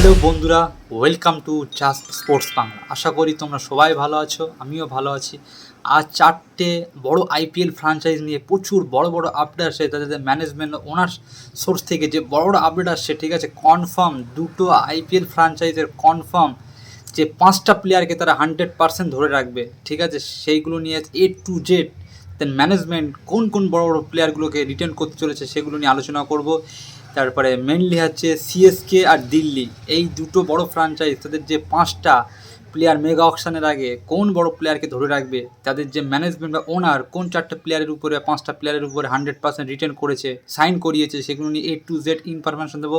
Hello বন্ধুরা welcome to just sports Bangla আশা করি তোমরা সবাই ভালো আছো, আমিও ভালো আছি। আজ চারটে বড় আইপিএল ফ্র্যাঞ্চাইজ নিয়ে প্রচুর বড় বড় আপডেট আসে, তাদের ম্যানেজমেন্ট ওনার সোর্স থেকে যে বড় বড় আপডেট আসছে, ঠিক আছে? কনফার্ম দুটো আইপিএল ফ্র্যাঞ্চাইজের কনফার্ম যে পাঁচটা প্লেয়ারকে তারা হান্ড্রেড পার্সেন্ট ধরে রাখবে, ঠিক আছে? সেইগুলো নিয়ে A to Z then management কোন কোন বড় বড় প্লেয়ারগুলোকে রিটার্ন করতে চলেছে, সেগুলো নিয়ে আলোচনা করব। তারপরে মেনলি হচ্ছে সিএসকে আর দিল্লি। এই দুটো বড় ফ্রাঞ্চাইজ তাদের যে পাঁচটা প্লেয়ার মেগা অকশানের আগে কোন বড় প্লেয়ারকে ধরে রাখবে, তাদের যে ম্যানেজমেন্ট বা ওনার কোন চারটে প্লেয়ারের উপরে, পাঁচটা প্লেয়ারের উপরে হান্ড্রেড পার্সেন্ট রিটার্ন করেছে সাইন করিয়েছে, সেগুলো নিয়ে এ টু জেড ইনফরমেশন দেবো।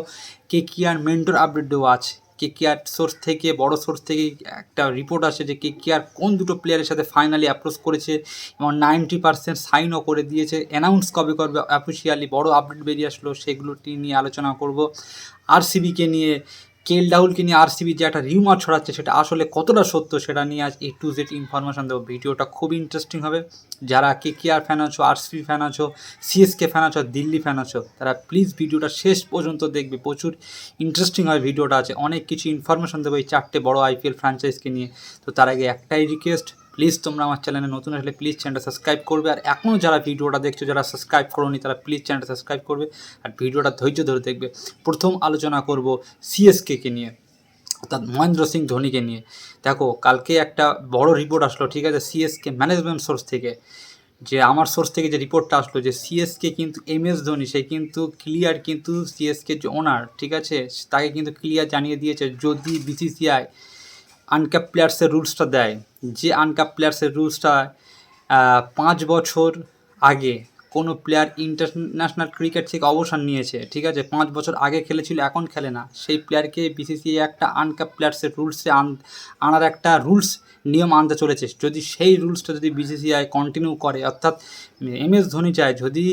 কে কি আর মেন্টর আপডেট দেওয়া আছে? কে কে আর সোর্স থেকে, বড় সোর্স থেকে একটা রিপোর্ট আসে যে কে কে আর কোন দুটো প্লেয়ারের সাথে ফাইনালি অ্যাপ্রোচ করেছে এবং নাইনটি পার্সেন্ট সাইনও করে দিয়েছে। অ্যানাউন্স কবে করবে? অফিসিয়ালি বড় আপডেট বেরিয়ে আসলো সেগুলোটি নিয়ে আলোচনা করব। আরসিবিকে নিয়ে কেল ডাহুলকে নিয়ে আরসিবি যে একটা রিউমার ছড়াচ্ছে, সেটা আসলে কতটা সত্য সেটা নিয়ে আজ এ টু জেড ইনফরমেশন দেবো। ভিডিওটা খুব ইন্টারেস্টিং হবে। যারা কে কে আর ফ্যান আছো আরসিবি ফ্যান আছো সিএসকে ফ্যান আছো দিল্লি ফ্যান আছো, তারা প্লিজ ভিডিওটা শেষ পর্যন্ত দেখবে। প্রচুর ইন্টারেস্টিং হয় ভিডিওটা আছে অনেক কিছু ইনফরমেশান দেবো এই চারটে বড় আইপিএল ফ্র্যাঞ্চাইজকে নিয়ে। তো তার আগে একটাই রিকোয়েস্ট প্লিজ তোমরা আমার চ্যানেলে নতুন আসলে প্লিজ চ্যানেলটা সাবস্ক্রাইব করবে। আর এখনও যারা ভিডিওটা দেখছ, যারা সাবস্ক্রাইব করোনি, তারা প্লিজ চ্যানেলটা সাবস্ক্রাইব করবে। আর ভিডিওটা ধৈর্য ধরে দেখবে। প্রথম আলোচনা করব সিএসকেকে নিয়ে, অর্থাৎ মহেন্দ্র সিং ধোনিকে নিয়ে। দেখো, কালকে একটা বড় রিপোর্ট আসলো, ঠিক আছে? সিএসকে ম্যানেজমেন্ট সোর্স থেকে। যে আমার সোর্স থেকে যে রিপোর্টটা আসলো, যে সিএসকে কিন্তু এম এস ধোনি, সে কিন্তু ক্লিয়ার কিন্তু সিএসকে যে ওনার ঠিক আছে? তাকে কিন্তু ক্লিয়ার জানিয়ে দিয়েছে, যদি বিসিসিআই আনক্যাপ প্লেয়ার্সের রুলসটা দেয় যে আনক্যাপ প্লেয়ার্সের রুলসটা পাঁচ বছর আগে কোনো প্লেয়ার ইন্টারন্যাশনাল ক্রিকেট থেকে অবসর নিয়েছে, ঠিক আছে? পাঁচ বছর আগে খেলেছিল, এখন খেলে না। সেই প্লেয়ারকে বিসিসিআই একটা আনক্যাপ প্লেয়ার্সের রুলসে আন, আনার একটা রুলস নিয়ম আনতে চলেছে। যদি সেই রুলসটা যদি বিসিসিআই কন্টিনিউ করে, অর্থাৎ এম এস ধোনি চায়, যদি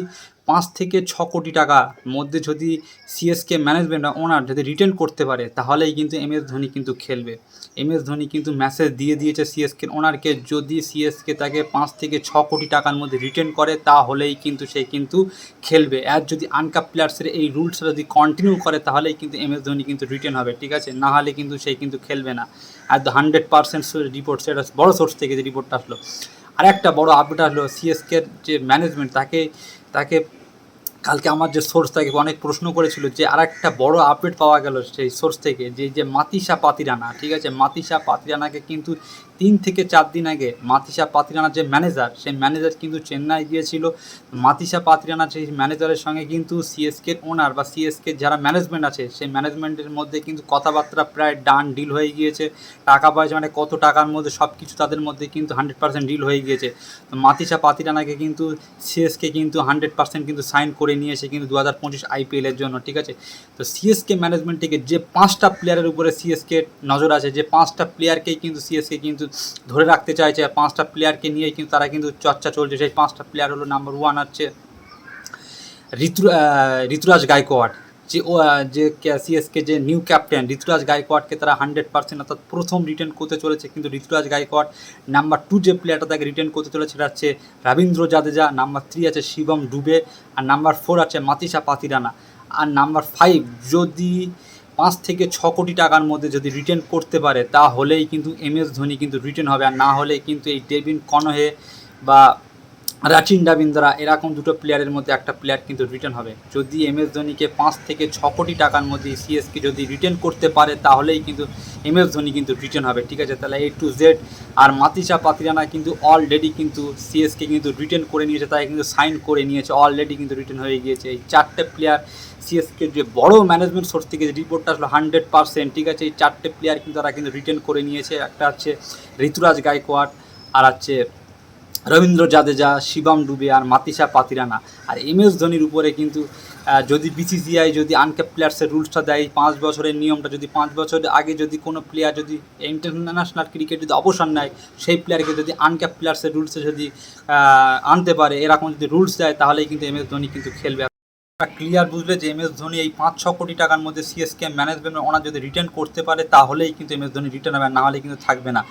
পাঁচ থেকে ছ কোটি টাকা মধ্যে যদি সিএসকে ম্যানেজমেন্ট বা ওনার যদি রিটার্ন করতে পারে, তাহলেই কিন্তু এম এস ধোনি কিন্তু খেলবে। এম এস ধোনি কিন্তু মেসেজ দিয়ে দিয়েছে সিএসকে ওনারকে যদি সিএসকে তাকে পাঁচ থেকে ছ কোটি টাকার মধ্যে রিটার্ন করে, তাহলেই কিন্তু সে কিন্তু খেলবে। আর যদি আনকাপ প্লেয়ার্সের এই রুলসটা যদি কন্টিনিউ করে, তাহলেই কিন্তু এম এস ধোনি কিন্তু রিটার্ন হবে, ঠিক আছে? না হলে কিন্তু সে কিন্তু খেলবে না। আর হান্ড্রেড পার্সেন্ট রিপোর্ট সেটা বড় সোর্স থেকে যে রিপোর্টটা আসলো। আর একটা বড় আপডেট আসলো সিএসকের যে ম্যানেজমেন্ট তাকে তাকে কালকে আমার যে সোর্স থেকে অনেক প্রশ্ন করেছিল যে আর একটা বড় আপডেট পাওয়া গেল সেই সোর্স থেকে যে যে মাতিসা পাতিরানা, ঠিক আছে? মাতিসা পাতিরানাকে কিন্তু তিন থেকে চার দিন আগে মাতিসা পাতিরানার যে ম্যানেজার সেই ম্যানেজার কিন্তু চেন্নাই গিয়েছিল। মাতিসা পাতিরানার সেই ম্যানেজারের সঙ্গে কিন্তু সিএসকের ওনার বা সিএসকে যারা ম্যানেজমেন্ট আছে, সেই ম্যানেজমেন্টের মধ্যে কিন্তু কথাবার্তা প্রায় ডান ডিল হয়ে গিয়েছে। টাকা পয়সা মানে কত টাকার মধ্যে সব কিছু তাদের মধ্যে কিন্তু হান্ড্রেড পার্সেন্ট ডিল হয়ে গিয়েছে। তো মাতিসা পাতিরানাকে কিন্তু সিএসকে কিন্তু হান্ড্রেড পার্সেন্ট কিন্তু সাইন করে নিয়েছে কিন্তু দু হাজার পঁচিশ আইপিএলের জন্য, ঠিক আছে? তো সিএসকে ম্যানেজমেন্ট থেকে যে পাঁচটা প্লেয়ারের উপরে সিএসকে নজর আছে, যে পাঁচটা প্লেয়ারকেই কিন্তু সিএসকে কিন্তু ধরে রাখতে চাইছে পাঁচটা প্লেয়ারকে নিয়ে কিন্তু তারা কিন্তু চর্চা চলছে। সেই পাঁচটা প্লেয়ার হলো নাম্বার ওয়ান হচ্ছে ঋতু ঋতুরাজ গায়কোয়াড। যে, ও যে সিএসকে যে নিউ ক্যাপ্টেন ঋতুরাজ গায়কোয়াডকে তারা হান্ড্রেড পার্সেন্ট অর্থাৎ প্রথম রিটার্ন করতে চলেছে কিন্তু ঋতুরাজ গায়কোয়াড। নাম্বার টু যে প্লেয়ারটা তাকে রিটার্ন করতে চলেছে, সেটা হচ্ছে রবীন্দ্র জাদেজা। নাম্বার থ্রি আছে শিবম ডুবে। আর নাম্বার ফোর আছে মাতিসা পাতিরানা। আর নাম্বার ফাইভ যদি পাঁচ থেকে ছ কোটি টাকার মধ্যে যদি রিটার্ন করতে পারে, তাহলেই কিন্তু এম এস ধোনি কিন্তু রিটার্ন হবে। আর না হলে কিন্তু এই ডেভিন কনহে বা রাচিন ডাবিন্দ্রা এরকম দুটো প্লেয়ারের মধ্যে একটা প্লেয়ার কিন্তু রিটার্ন হবে। যদি এম এস ধোনিকে পাঁচ থেকে ছ কোটি টাকার মধ্যে সিএসকে যদি রিটার্ন করতে পারে, তাহলেই কিন্তু এম এস ধোনি কিন্তু রিটার্ন হবে। ঠিক আছে? তাহলে এ টু জেড আর মাতিসা পাতিরানা কিন্তু অলরেডি কিন্তু সিএসকে কিন্তু রিটার্ন করে নিয়েছে, তাই কিন্তু সাইন করে নিয়েছে অলরেডি কিন্তু রিটার্ন হয়ে গিয়েছে। এই চারটে প্লেয়ার সিএসকে যে বড় ম্যানেজমেন্ট সোর্স থেকে যে রিপোর্টটা আসলো হান্ড্রেড পার্সেন্ট ঠিক আছে? এই চারটে প্লেয়ার কিন্তু তারা কিন্তু রিটার্ন করে নিয়েছে। একটা হচ্ছে ঋতুরাজ গায়কোয়াড, আর হচ্ছে রবীন্দ্র জাদেজা, শিবম ডুবে, আর মাতিসা পাতিরানা। আর এম এস ধোনির উপরে কিন্তু যদি বিসিসিআই যদি আনক্যাপ প্লেয়ার্সের রুলসটা দেয় পাঁচ বছরের নিয়মটা যদি পাঁচ বছর আগে যদি কোনো প্লেয়ার যদি ইন্টারন্যাশনাল ক্রিকেট যদি অবসর নেয়, সেই প্লেয়ারকে যদি আনক্যাপ প্লেয়ার্সের রুলসে যদি আনতে পারে, এরকম যদি রুলস দেয়, তাহলেই কিন্তু এম এস ধোনি কিন্তু খেলবে। ক্লিয়ার বুঝলে যে এম এস ধোনি এই পাঁচ ছ কোটি টাকার মধ্যে সিএসকে ম্যানেজমেন্ট ওনার যদি রিটার্ন করতে পারে, তাহলেই কিন্তু এম এস ধোনি রিটার্ন হবে না হলে কিন্তু থাকবে না।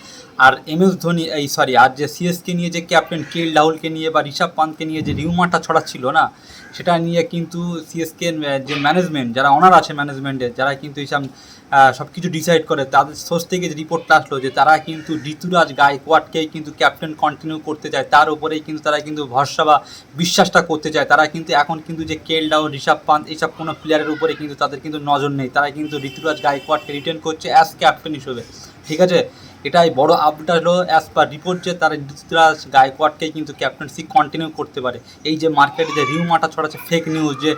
আর এম এস ধোনি, এই সরি আর যে সিএসকে নিয়ে যে ক্যাপ্টেন কে রাহুলকে নিয়ে বা ঋষভ পান্তকে নিয়ে যে রিউমারটা ছড়াচ্ছিল না, সেটা নিয়ে কিন্তু সিএসকে যে ম্যানেজমেন্ট যারা ওনার আছে ম্যানেজমেন্টের যারা কিন্তু এইসব সব কিছু ডিসাইড করে, তাদের সোর্স থেকে যে রিপোর্টটা আসলো যে তারা কিন্তু ঋতুরাজ গায়কোয়াডকেই কিন্তু ক্যাপ্টেন কন্টিনিউ করতে চায়, তার উপরেই কিন্তু তারা কিন্তু ভরসা বা বিশ্বাসটা করতে চায়। তারা কিন্তু এখন কিন্তু যে কেল ডাউন ঋষভ পান্ত এইসব কোনো প্লেয়ারের উপরে কিন্তু তাদের কিন্তু নজর নেই। তারা কিন্তু ঋতুরাজ গায়কোয়াডকে রিটেন করছে অ্যাজ ক্যাপ্টেন হিসেবে। ঠিক আছে? এটাই বড় আপডেট হলো অ্যাজ পার রিপোর্ট যে তারা ঋতুরাজ গায়কোয়াডকেই কিন্তু ক্যাপ্টেন্সি কন্টিনিউ করতে পারে। এই যে মার্কেটে যে রিউমাটা ছড়াচ্ছে ফেক নিউজ যে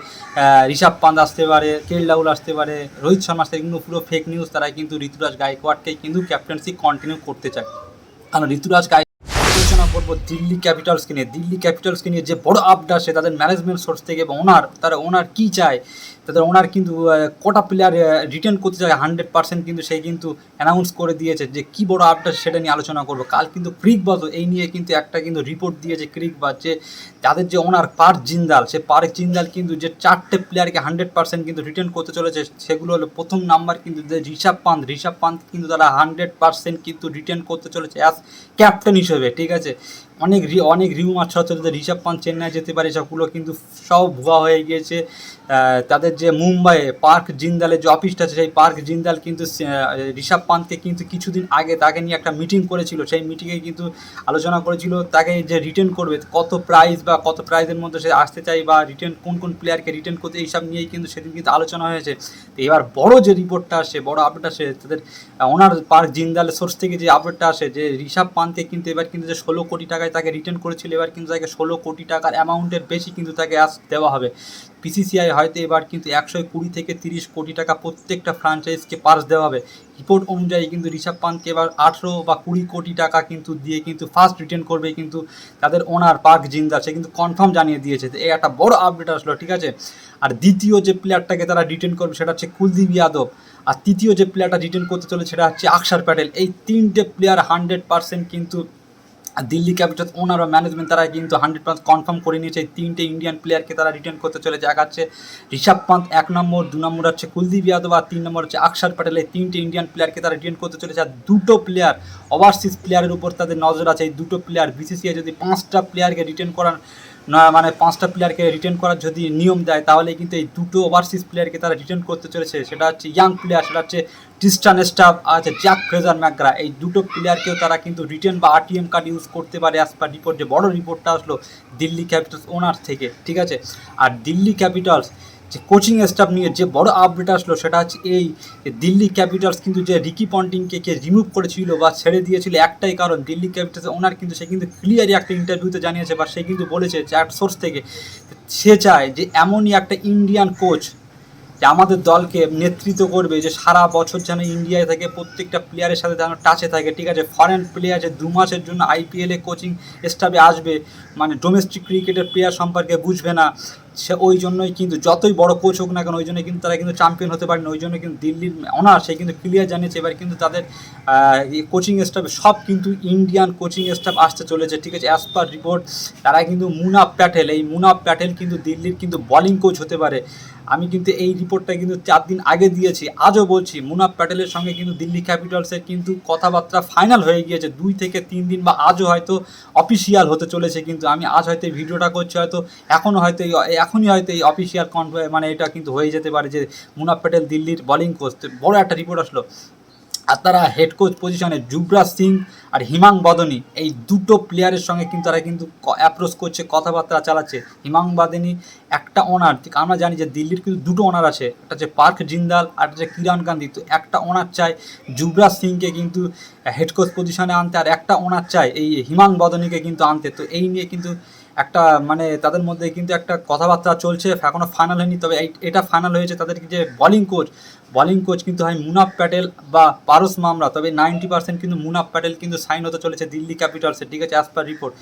ঋষভ পান্ত আসতে পারে কেল রাহুল আসতে পারে, রোহিত শর্মা আসতে কিন্তু পুরো ফেক নিউজ তারা কিন্তু ঋতুরাজ গায়কোয়াডকেই কিন্তু ক্যাপ্টেন্সি কন্টিনিউ করতে চায়। কারণ ঋতুরাজ গায় আলোচনা দিল্লি ক্যাপিটালসকে নিয়ে। দিল্লি ক্যাপিটালসকে নিয়ে যে বড় আপডা আসে, তাদের ম্যানেজমেন্ট সোর্স থেকে বা ওনার তারা ওনার কী চায় তাদের ওনার কিন্তু কটা প্লেয়ার রিটার্ন করতে চায় হান্ড্রেড পার্সেন্ট কিন্তু সেই কিন্তু অ্যানাউন্স করে দিয়েছে যে কী বড় আপডেট সেটা নিয়ে আলোচনা করব। কাল কিন্তু ক্রিক বাজ এই নিয়ে কিন্তু একটা কিন্তু রিপোর্ট দিয়েছে ক্রিক বাজ যে তাদের যে ওনার পার্ক জিন্দাল, সে পার্ক জিন্দাল কিন্তু যে চারটে প্লেয়ারকে হান্ড্রেড পার্সেন্ট কিন্তু রিটার্ন করতে চলেছে, সেগুলো হলো প্রথম নাম্বার কিন্তু ঋষভ পান্ত। ঋষভ পান্ত কিন্তু তারা হান্ড্রেড পার্সেন্ট কিন্তু রিটার্ন করতে চলেছে অ্যাজ ক্যাপ্টেন হিসেবে, ঠিক আছে? অনেক অনেক রিউমার ছড়া চলেছে ঋষভ পান্ত চেন্নাই যেতে পারে সবগুলো কিন্তু সব ভুয়া হয়ে গিয়েছে। তাদের যে মুম্বাইয়ে পার্ক জিন্দালের যে অফিসটা আছে, সেই পার্ক জিন্দাল কিন্তু ঋষভ পান্তকে কিন্তু কিছুদিন আগে তাকে নিয়ে একটা মিটিং করেছিল। সেই মিটিংয়ে কিন্তু আলোচনা করেছিল, তাকে যে রিটার্ন করবে, কত প্রাইজ বা কত প্রাইজের মধ্যে সে আসতে চাই বা রিটার্ন কোন কোন প্লেয়ারকে রিটার্ন করতে, এইসব নিয়েই কিন্তু সেদিন কিন্তু আলোচনা হয়েছে। তো এবার বড় যে রিপোর্টটা আসে, বড় আপডেট আসে, তাদের ওনার পার্ক জিন্দালের সোর্স থেকে যে আপডেটটা আসে, যে ঋষভ পান্তকে কিন্তু এবার কিন্তু যে ষোলো কোটি টাকায় তাকে রিটার্ন করেছিল, এবার কিন্তু তাকে ষোলো কোটি টাকার অ্যামাউন্টের বেশি কিন্তু তাকে আস দেওয়া হবে। পিসিসিআই হয়তো এবার কিন্তু একশো কুড়ি থেকে তিরিশ কোটি টাকা প্রত্যেকটা ফ্রাঞ্চাইজকে পাস দেওয়া হবে। রিপোর্ট অনুযায়ী কিন্তু ঋষভ পান্তকে এবার আঠেরো বা কুড়ি কোটি টাকা কিন্তু দিয়ে কিন্তু ফার্স্ট রিটার্ন করবে কিন্তু তাদের ওনার পার্ক জিন্দাল। সে কিন্তু কনফার্ম জানিয়ে দিয়েছে এই একটা বড় আপডেট আসলো, ঠিক আছে? আর দ্বিতীয় যে প্লেয়ারটাকে তারা রিটার্ন করবে সেটা হচ্ছে কুলদীপ যাদব। আর তৃতীয় যে প্লেয়ারটা রিটার্ন করতে চলে সেটা হচ্ছে আকসার প্যাটেল। এই তিনটে প্লেয়ার হান্ড্রেড পার্সেন্ট কিন্তু দিল্লি ক্যাপিটালস ওনার বা ম্যানেজমেন্ট তারা কিন্তু হান্ড্রেড পার্সেন্ট কনফার্ম করে নিয়েছে। এই তিনটে ইন্ডিয়ান প্লেয়ারকে তারা রিটার্ন করতে চলেছে। এক আছে ঋষভ পান্ত, এক নম্বর, দু নম্বর হচ্ছে কুলদীপ যাদব আর তিন নম্বর হচ্ছে আকসার প্যাটেল। এই তিনটে ইন্ডিয়ান প্লেয়ারকে তারা রিটার্ন করতে চলেছে। আর দুটো প্লেয়ার ওভারসিজ প্লেয়ারের উপর তাদের নজর আছে। এই দুটো প্লেয়ার বিসিসিআই যদি পাঁচটা প্লেয়ারকে রিটার্ন করার না মানে পাঁচটা প্লেয়ারকে রিটার্ন করার যদি নিয়ম দেয়, তাহলে কিন্তু এই দুটো ওভারসিজ প্লেয়ারকে তারা রিটার্ন করতে চলেছে। সেটা হচ্ছে ইয়াং প্লেয়ার সেটা হচ্ছে টিস্টান স্টাফ আর আছে জ্যাক ফ্রেজার ম্যাকগ্রা এই দুটো প্লেয়ারকেও তারা কিন্তু রিটার্ন বা আরটিএম কার্ড ইউজ করতে পারে অ্যাজ পার রিপোর্ট যে বড় রিপোর্টটা আসলো দিল্লি ক্যাপিটালস ওনার থেকে, ঠিক আছে? আর দিল্লি ক্যাপিটালস যে কোচিং স্টাফ নিয়ে যে বড় আপডেট আসলো সেটা হচ্ছে এই দিল্লি ক্যাপিটালস কিন্তু যে রিকি পন্টিংকে কে রিমুভ করেছিল বা ছেড়ে দিয়েছিল একটাই কারণ। দিল্লি ক্যাপিটালস ওনার কিন্তু সে কিন্তু ক্লিয়ারই একটা ইন্টারভিউতে জানিয়েছে বা সে কিন্তু বলেছে যে সোর্স থেকে সে চায় যে এমনই একটা ইন্ডিয়ান কোচ যে আমাদের দলকে নেতৃত্ব করবে, যে সারা বছর যেন ইন্ডিয়ায় থাকে, প্রত্যেকটা প্লেয়ারের সাথে যেন টাচে থাকে, ঠিক আছে? ফরেন প্লেয়ার যে দু মাসের জন্য আইপিএলে কোচিং স্টাফে আসবে মানে ডোমেস্টিক ক্রিকেটের প্লেয়ার সম্পর্কে বুঝবে না, সে ওই জন্যই কিন্তু যতই বড় কোচ হোক না কেন, ওই জন্য কিন্তু তারা কিন্তু চ্যাম্পিয়ন হতে পারে না ওই জন্য কিন্তু দিল্লির অনার সে কিন্তু ক্লিয়ার জানিয়েছে। এবার কিন্তু তাদের কোচিং স্টাফে সব কিন্তু ইন্ডিয়ান কোচিং স্টাফ আসতে চলেছে, ঠিক আছে? অ্যাজ পার রিপোর্ট তারা কিন্তু মুনাফ প্যাটেল, এই মুনাফ প্যাটেল কিন্তু দিল্লির কিন্তু বলিং কোচ হতে পারে। আমি কিন্তু এই রিপোর্টটা কিন্তু চার দিন আগে দিয়েছি, আজও বলছি, মুনাফ প্যাটেলের সঙ্গে কিন্তু দিল্লি ক্যাপিটালসের কিন্তু কথাবার্তা ফাইনাল হয়ে গিয়েছে, দুই থেকে তিন দিন বা আজও হয়তো অফিসিয়াল হতে চলেছে কিন্তু আমি আজ হয়তো এই ভিডিওটা করছি, হয়তো এখনও হয়তো এই, এখনই হয়তো এই অফিসিয়াল কনফ মানে এটা কিন্তু হয়ে যেতে পারে যে মুনাফ প্যাটেল দিল্লির বলিং কোচ বড় একটা রিপোর্ট আসলো। আর তারা হেড কোচ পজিশনে যুবরাজ সিং আর হিমাং বদনী, এই দুটো প্লেয়ারের সঙ্গে কিন্তু তারা কিন্তু অ্যাপ্রোচ করছে, কথাবার্তা চালাচ্ছে। হিমাং বাদনী একটা ওনার ঠিক আমরা জানি যে দিল্লির কিন্তু দুটো ওনার আছে, একটা হচ্ছে পার্ক জিন্দাল আর একটা হচ্ছে কিরণ গান্ধী। তো একটা ওনার চাই যুবরাজ সিংকে কিন্তু হেড কোচ পজিশনে আনতে আর একটা ওনার চাই এই হিমাং বদনীকে কিন্তু আনতে। তো এই নিয়ে কিন্তু একটা মানে তাদের মধ্যে কিন্তু একটা কথাবার্তা চলছে এখনও ফাইনাল হয়নি, তবে এটা ফাইনাল হয়েছে তাদের যে বলিং কোচ বোলিং কোচ কিন্তু হয় মুনাফ প্যাটেল বা পারস মামরা। তবে নাইনটি পার্সেন্ট কিন্তু মুনাফ প্যাটেল কিন্তু সাইন হতে চলেছে দিল্লি ক্যাপিটালসে ঠিক আছে অ্যাজ পার রিপোর্ট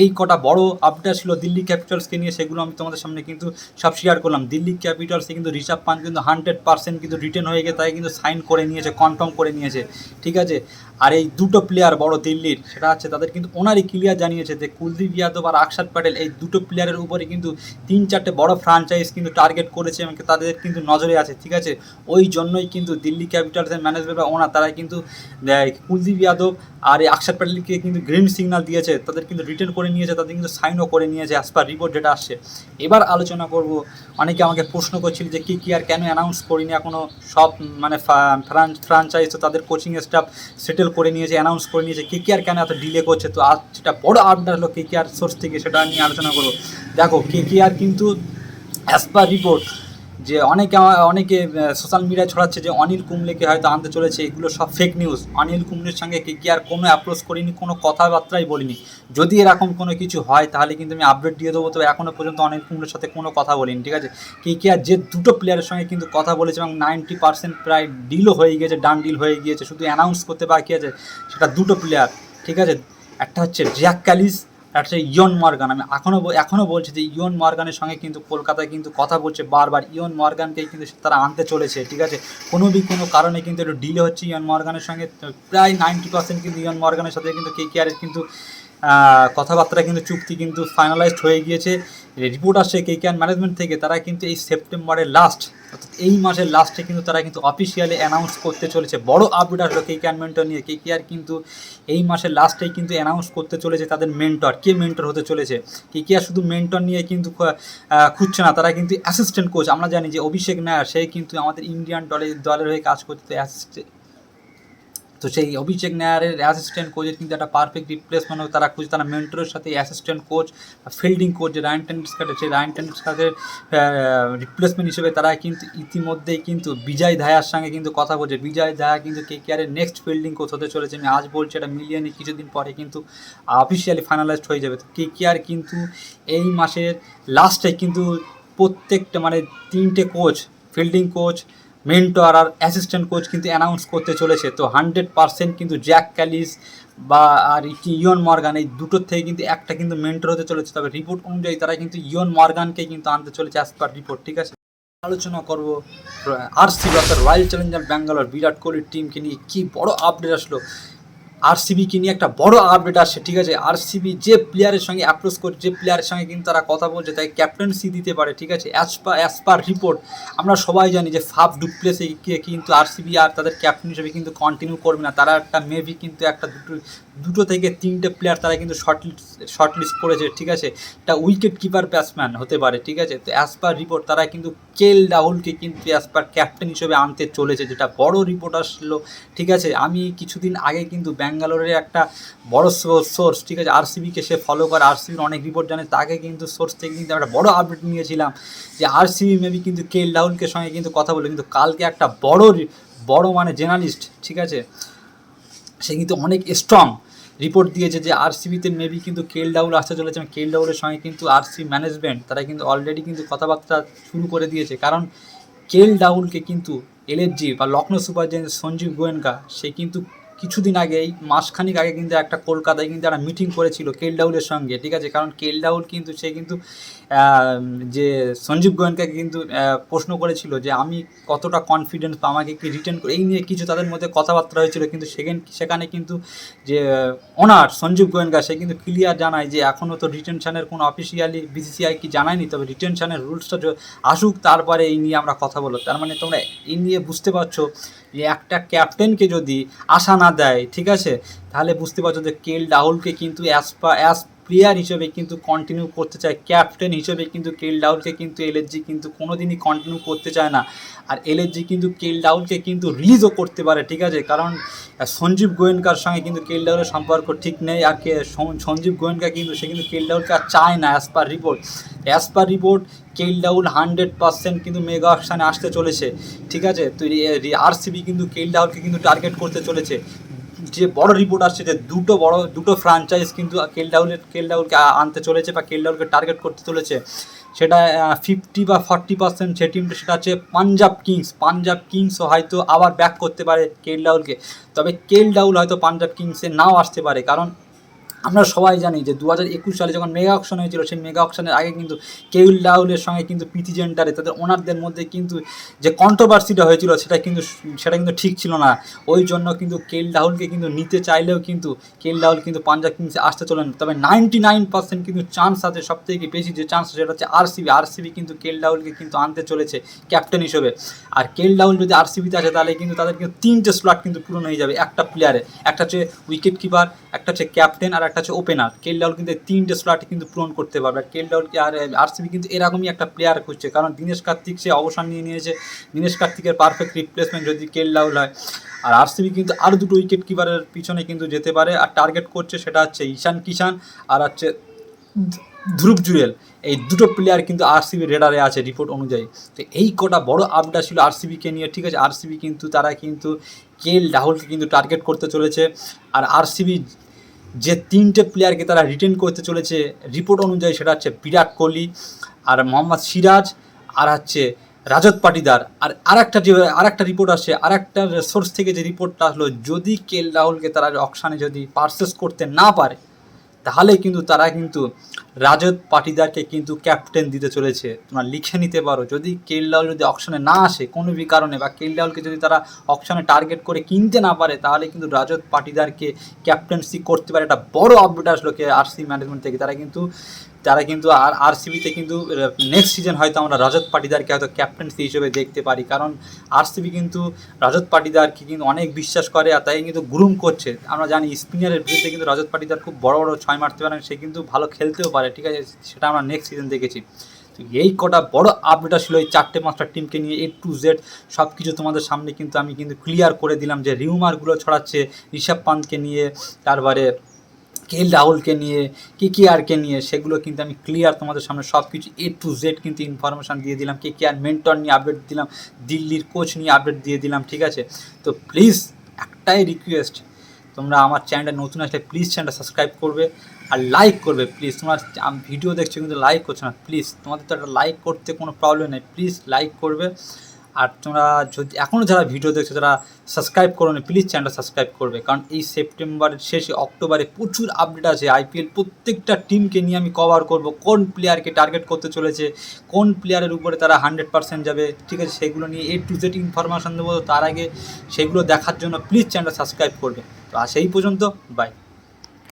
এই কটা বড় আপডেট ছিল দিল্লি ক্যাপিটালসকে নিয়ে, সেগুলো আমি তোমাদের সামনে কিন্তু সব শেয়ার করলাম। দিল্লি ক্যাপিটালসে কিন্তু ঋষভ পান কিন্তু হান্ড্রেড পার্সেন্ট কিন্তু রিটার্ন হয়ে গিয়ে তাই কিন্তু সাইন করে নিয়েছে কনফার্ম করে নিয়েছে। ঠিক আছে? আর এই দুটো প্লেয়ার বড় দিল্লির, সেটা হচ্ছে তাদের কিন্তু ওনারই ক্লিয়ার জানিয়েছে যে কুলদীপ যাদব আর অক্ষর প্যাটেল, এই দুটো প্লেয়ারের উপরে কিন্তু তিন চারটে বড় ফ্রাঞ্চাইজ কিন্তু টার্গেট করেছে এবং তাদের কিন্তু নজরে আছে। ঠিক আছে? ওই জন্যই কিন্তু দিল্লি ক্যাপিটালসের ম্যানেজমেন্ট বা ওনার তারা কিন্তু কুলদীপ যাদব আর এই অক্ষর প্যাটেলকে কিন্তু গ্রিন সিগনাল দিয়েছে, তাদের কিন্তু রিটার্ন করে নিয়েছে, তাদের কিন্তু সাইনও করে নিয়েছে অ্যাজ পার রিপোর্ট যেটা আসছে। এবার আলোচনা করব, অনেকে আমাকে প্রশ্ন করছিল যে কি কি আর কেন অ্যানাউন্স করিনি এখনও সব মানে ফ্রাঞ্চাইজ তো তাদের কোচিং স্টাফ সেটেল করে নিয়েছে অ্যানাউন্স করে নিয়েছে, কে কে আর কেন এত ডিলে করছে, তো আজ যেটা বড় আপডেট হলো কে কে আর সোর্স থেকে সেটা নিয়ে আলোচনা করব। দেখো, কে কে আর কিন্তু অ্যাজ পার রিপোর্ট যে অনেকে অনেকে সোশ্যাল মিডিয়ায় ছড়াচ্ছে যে অনিল কুমলেকে হয়তো আনতে চলেছে, এগুলো সব ফেক নিউজ অনিল কুমলের সঙ্গে কে, কি আর কোনো অ্যাপ্রোচ করিনি, কোনো কথাবার্তাই বলিনি। যদি এরকম কোনো কিছু হয়, তাহলে কিন্তু আমি আপডেট দিয়ে দেবো। তো এখনও পর্যন্ত অনিল কুমলের সাথে কোনো কথা বলিনি, ঠিক আছে? কে কে আর যে দুটো প্লেয়ারের সঙ্গে কিন্তু কথা বলেছে এবং নাইনটি পার্সেন্ট প্রায় ডিলও হয়ে গিয়েছে ডান ডিল হয়ে গিয়েছে। শুধু অ্যানাউন্স করতে বাকি আছে, সেটা দুটো প্লেয়ার ঠিক আছে? একটা হচ্ছে জ্যাক ক্যালিস একটা হচ্ছে ইয়ন মর্গান, আমি এখনও এখনও বলছি যে ইয়ন মর্গানের সঙ্গে কিন্তু কলকাতায় কিন্তু কথা বলছে বারবার। ইয়ন মর্গানকে কিন্তু তারা আনতে চলেছে, ঠিক আছে? কোনো দিক কোনো কারণে কিন্তু একটু ডিলে হচ্ছে ইয়ন মর্গানের সঙ্গে। প্রায় নাইনটি পার্সেন্ট কিন্তু ইয়ন মর্গানের সাথে কিন্তু কে কেয়ারের কিন্তু কথাবার্তা কিন্তু চুক্তি কিন্তু ফাইনালাইজড হয়ে গিয়েছে। রিপোর্ট আসছে কে কেয়ার ম্যানেজমেন্ট থেকে, তারা কিন্তু এই সেপ্টেম্বরের লাস্ট অর্থাৎ এই মাসের লাস্টে কিন্তু তারা কিন্তু অফিসিয়ালি অ্যানাউন্স করতে চলেছে। বড় আপডেট আসলো কে কেয়ার মেন্টর নিয়ে। কে কেয়ার কিন্তু এই মাসের লাস্টেই কিন্তু অ্যানাউন্স করতে চলেছে তাদের মেন্টর কে মেন্টর হতে চলেছে? কে কেয়ার শুধু মেন্টর নিয়ে কিন্তু খুঁজছে না, তারা কিন্তু অ্যাসিস্ট্যান্ট কোচ আমরা জানি যে অভিষেক নায়ার, সে কিন্তু আমাদের ইন্ডিয়ান দলের দলের হয়ে কাজ করতে অ্যাসিস্ট্যান্ট তো সেই অভিষেক নায়ারের অ্যাসিস্ট্যান্ট কোচের কিন্তু একটা পারফেক্ট রিপ্লেসমেন্ট তারা খুঁজে, তারা মেন্টরের সাথে অ্যাসিস্ট্যান্ট কোচ ফিল্ডিং কোচ যে রায়ন টেন্ডুলকারের সেই রায়ন টেন্ডুলকারের রিপ্লেসমেন্ট হিসেবে তারা কিন্তু ইতিমধ্যেই কিন্তু বিজয় ধায়ার সঙ্গে কিন্তু কথা বলছে। বিজয় ধায়া কিন্তু কে কেয়ারের নেক্সট ফিল্ডিং কোচ হতে চলেছে। আমি আজ বলছি এটা মিলিয়নে কিছুদিন পরে কিন্তু অফিসিয়ালি ফাইনালাইজড হয়ে যাবে। তো কে কেয়ার কিন্তু এই মাসের লাস্টে কিন্তু প্রত্যেকটা মানে তিনটে কোচ ফিল্ডিং কোচ মেন্টর আর অ্যাসিস্ট্যান্ট কোচ কিন্তু অ্যানাউন্স করতে চলেছে, তো হান্ড্রেড পার্সেন্ট কিন্তু জ্যাক ক্যালিস বা আর ইয়ন মর্গান এই দুটোর থেকে কিন্তু একটা কিন্তু মেন্টর হতে চলেছে। তবে রিপোর্ট অনুযায়ী তারা কিন্তু ইয়ন মর্গানকে কিন্তু আনতে চলেছে অ্যাজ পার রিপোর্ট ঠিক আছে? আলোচনা করব আর অর্থাৎ রয়্যাল চ্যালেঞ্জার ব্যাঙ্গালোর বিরাট কোহলির টিমকে নিয়ে। কী বড় আপডেট আসলো। আরসিবিকে নিয়ে একটা বড় আপডেট আসছে, ঠিক আছে? আরসিবি যে প্লেয়ারের সঙ্গে অ্যাপ্রোচ করছে যে প্লেয়ারের সঙ্গে কিন্তু তারা কথা বলছে, তাই ক্যাপ্টেন্সি দিতে পারে, ঠিক আছে? As per as per report আমরা সবাই জানি যে ফাফ ডুপ্লেসে কিন্তু আরসিবি আর তাদের ক্যাপ্টেন হিসেবে কিন্তু কন্টিনিউ করবে না। তারা একটা মেবি কিন্তু একটা দুটো দুটো থেকে তিনটে প্লেয়ার তারা কিন্তু শর্ট শর্ট লিস্ট করেছে, ঠিক আছে? একটা উইকেট কিপার ব্যাটসম্যান হতে পারে, ঠিক আছে? তো অ্যাজ পার রিপোর্ট তারা কিন্তু কেল রাহুলকে কিন্তু অ্যাজ পার ক্যাপ্টেন হিসেবে আনতে চলেছে, যেটা বড় রিপোর্ট আসলো, ঠিক আছে? আমি কিছুদিন আগে কিন্তু ব্যাঙ্গালোরের একটা বড় সোর্স ঠিক আছে? আরসিবিকে সে ফলো করে। আরসিবির অনেক রিপোর্ট জানে। তাকে কিন্তু সোর্স থেকে কিন্তু একটা বড় আপডেট নিয়েছিলাম যে আরসিবি মেবি কিন্তু কেল রাহুলকে সঙ্গে কিন্তু কথা বলে কিন্তু কালকে একটা বড় বড় মানে জার্নালিস্ট ঠিক আছে? সে কিন্তু অনেক স্ট্রং রিপোর্ট দিয়েছে যে আরসিবিতে মেবি কিন্তু কেল ডাউল আসতে চলেছে এবং কেল ডাউলের সঙ্গে কিন্তু আরসি ম্যানেজমেন্ট তারা কিন্তু অলরেডি কিন্তু কথাবার্তা শুরু করে দিয়েছে। কারণ কেল ডাউলকে কিন্তু এলএসজি বা লখনৌ সুপার জায়ান্টস সঞ্জীব গোয়েঙ্কা সে কিন্তু কিছুদিন আগে এই মাসখানিক আগে কিন্তু একটা কলকাতায় কিন্তু একটা মিটিং করেছিল কেল ডাউলের সঙ্গে, ঠিক আছে? কারণ কেল ডাউল কিন্তু, সে কিন্তু যে সঞ্জীব গোয়েঙ্কাকে কিন্তু প্রশ্ন করেছিল যে আমি কতটা কনফিডেন্স বা আমাকে কি রিটার্ন এই নিয়ে কিছু তাদের মধ্যে কথাবার্তা হয়েছিল, কিন্তু সেখান, সেখানে কিন্তু যে ওনার সঞ্জীব গোয়েঙ্কা সে কিন্তু ক্লিয়ার জানায় যে এখনও তো রিটেনশনের কোনো অফিসিয়ালি বিসিসিআই কি জানায়নি, তবে রিটেনশনের রুলসটা আসুক, তারপরে এই নিয়ে আমরা কথা বলো তার মানে তোমরা এই নিয়ে বুঝতে পারছ যে একটা ক্যাপ্টেনকে যদি আশা না দেয়, ঠিক আছে? তাহলে বুঝতে পারছ যে কেল রাহুলকে কিন্তু অ্যাজ পা অ্যাজ প্লেয়ার হিসেবে কিন্তু কন্টিনিউ করতে চায় ক্যাপ্টেন হিসেবে কিন্তু কেল রাহুলকে কিন্তু এলএসজি কিন্তু কোনো দিনই কন্টিনিউ করতে চায় না। আর এলএসজি কিন্তু কেল রাহুলকে কিন্তু রিলিজও করতে পারে, ঠিক আছে? কারণ সঞ্জীব গোয়েঙ্কার সঙ্গে কিন্তু কেল রাহুলের সম্পর্ক ঠিক নেই, আর কে সঞ্জীব গোয়েঙ্কা কিন্তু, সে কিন্তু কেল রাহুলকে আর চায় না as per report as per report K L Rahul hundred percent কিন্তু মেগা অপশানে আসতে চলেছে, ঠিক আছে? তো আরসিবি কিন্তু কেল রাহুলকে কিন্তু টার্গেট করতে চলেছে। যে বড় রিপোর্ট আসছে যে দুটো বড়, দুটো ফ্রাঞ্চাইজ কিন্তু কেল রাহুলের কেল রাহুলকে আনতে চলেছে বা কেল রাহুলকে টার্গেট করতে চলেছে। সেটা ফিফটি বা ফর্টি পার্সেন্ট যে টিমটা সেটা হচ্ছে পাঞ্জাব কিংস পাঞ্জাব কিংসও হয়তো আবার ব্যাক করতে পারে কেল রাহুলকে তবে কেল রাহুল হয়তো পাঞ্জাব কিংসে নাও আসতে পারে। কারণ আমরা সবাই জানি যে দু হাজার একুশ সালে যখন মেগা অকশন হয়েছিল, সেই মেগা অকশনের আগে কিন্তু কেউল রাহুলের সঙ্গে কিন্তু প্রীতি জেন্টারে তাদের ওনারদের মধ্যে কিন্তু যে কন্ট্রোভার্সিটা হয়েছিল, সেটা কিন্তু সেটা কিন্তু ঠিক ছিল না। ওই জন্য কিন্তু কেল রাহুলকে কিন্তু নিতে চাইলেও কিন্তু কেল রাহুল কিন্তু পাঞ্জাব কিংসে আসতে চলেন তবে নাইনটি নাইন পার্সেন্ট কিন্তু চান্স আছে সব থেকে বেশি যে চান্স সেটা হচ্ছে আরসিবি আরসিবি কিন্তু কেল রাহুলকে কিন্তু আনতে চলেছে ক্যাপ্টেন হিসেবে। আর কেল রাহুল যদি আরসিবিতে আসে, তাহলে কিন্তু তাদের কিন্তু তিনটে স্লট কিন্তু পূরণ হয়ে যাবে একটা প্লেয়ারে একটা হচ্ছে উইকেট কিপার একটা হচ্ছে ক্যাপ্টেন আর একটা হচ্ছে ওপেনার কেল রাহুল কিন্তু তিনটে স্লট কিন্তু পূরণ করতে পারবে। আর কেল রাহুলকে আর আরসিবি কিন্তু এরকমই একটা প্লেয়ার খুঁজছে। কারণ দীনেশ কার্তিক সে অবসর নিয়ে নিয়েছে। দীনেশ কার্তিকের পারফেক্ট রিপ্লেসমেন্ট যদি কেল রাহুল হয়। আর আরসিবি কিন্তু আরও দুটো উইকেট কিপারের পিছনে কিন্তু যেতে পারে। আর টার্গেট করছে সেটা হচ্ছে ঈশান কিষান আর হচ্ছে ধ্রুব জুয়েল। এই দুটো প্লেয়ার কিন্তু আরসিবি রেডারে আছে রিপোর্ট অনুযায়ী। তো এই কটা বড় আপডেট ছিল আরসিবিকে নিয়ে। ঠিক আছে আরসিবি কিন্তু তারা কিন্তু কেল রাহুলকে কিন্তু টার্গেট করতে চলেছে। আর আরসিবি যে তিনটে প্লেয়ারকে তারা রিটেন করতে চলেছে রিপোর্ট অনুযায়ী সেটা হচ্ছে বিরাট কোহলি আর মোহাম্মদ সিরাজ আর হচ্ছে রাজত পাটিদার। আর আরেকটা যে, আরেকটা রিপোর্ট আসছে, আরেকটা সোর্স থেকে যে রিপোর্টটা আসলো, যদি কেল রাহুলকে তারা অকশানে যদি পারচেস করতে না পারে তাহলে কিন্তু তারা কিন্তু রাজত পাটিদারকে কিন্তু ক্যাপ্টেন দিতে চলেছে। তোমরা লিখে নিতে পারো। যদি কেল রাহুল যদি অকশনে না আসে, কোনো বি কারণে, বা কেল রাহুলকে যদি তারা অকশনে টার্গেট করে কিনতে না পারে, তাহলে কিন্তু রাজত পাটিদারকে ক্যাপ্টেন্সি করতে পারে। একটা বড় আপডেট আসলো কে আরসি ম্যানেজমেন্ট থেকে। তারা কিন্তু তারা কিন্তু আর আরসিবিতে কিন্তু নেক্সট সিজন হয়তো আমরা রজত পাটিদারকে হয়তো ক্যাপ্টেন্সি হিসেবে দেখতে পারি। কারণ আরসিবি কিন্তু রজত পাটিদারকে কিন্তু অনেক বিশ্বাস করে আর তাই কিন্তু গ্রুম করছে। আমরা জানি স্পিনারের বিরুদ্ধে কিন্তু রজত পাটিদার খুব বড় বড় ছয় মারতে পারেন সে কিন্তু ভালো খেলতেও পারে, ঠিক আছে? সেটা আমরা নেক্সট সিজন দেখেছি। তো এই কটা বড় আপডেট ছিল এই চারটে পাঁচটা টিমকে নিয়ে এ টু জেড সব কিছু তোমাদের সামনে কিন্তু আমি কিন্তু ক্লিয়ার করে দিলাম যে রিউমারগুলো ছড়াচ্ছে ঋষভ পান্তকে নিয়ে, তারপরে কেল রাহুলকে নিয়ে, কে কে আরকে নিয়ে, সেগুলো কিন্তু আমি ক্লিয়ার তোমাদের সামনে সব কিছু এ টু জেড কিন্তু ইনফরমেশান দিয়ে দিলাম। কে কে আর মেন্টর নিয়ে আপডেট দিলাম, দিল্লির কোচ নিয়ে আপডেট দিয়ে দিলাম, ঠিক আছে? তো প্লিজ একটাই রিকোয়েস্ট তোমরা আমার চ্যানেলটা নতুন আসলে প্লিজ চ্যানেলটা সাবস্ক্রাইব করবে আর লাইক করবে প্লিজ তোমরা ভিডিও দেখছ কিন্তু লাইক করছ না প্লিজ তোমাদের তো একটা লাইক করতে কোনো প্রবলেম নেই প্লিজ লাইক করবে। আর তোমরা যদি এখনও যারা ভিডিও দেখছ তারা সাবস্ক্রাইব করো না প্লিজ চ্যানেলটা সাবস্ক্রাইব করবে। কারণ এই সেপ্টেম্বরের শেষে অক্টোবরে প্রচুর আপডেট আছে। আইপিএল প্রত্যেকটা টিমকে নিয়ে আমি কভার করব। কোন প্লেয়ারকে টার্গেট করতে চলেছে, কোন প্লেয়ারের উপরে তারা হান্ড্রেড পার্সেন্ট যাবে, ঠিক আছে? সেগুলো নিয়ে এ টু জেড ইনফরমেশান দেবো। তার আগে সেগুলো দেখার জন্য প্লিজ চ্যানেলটা সাবস্ক্রাইব করবে। তো আর সেই পর্যন্ত বাই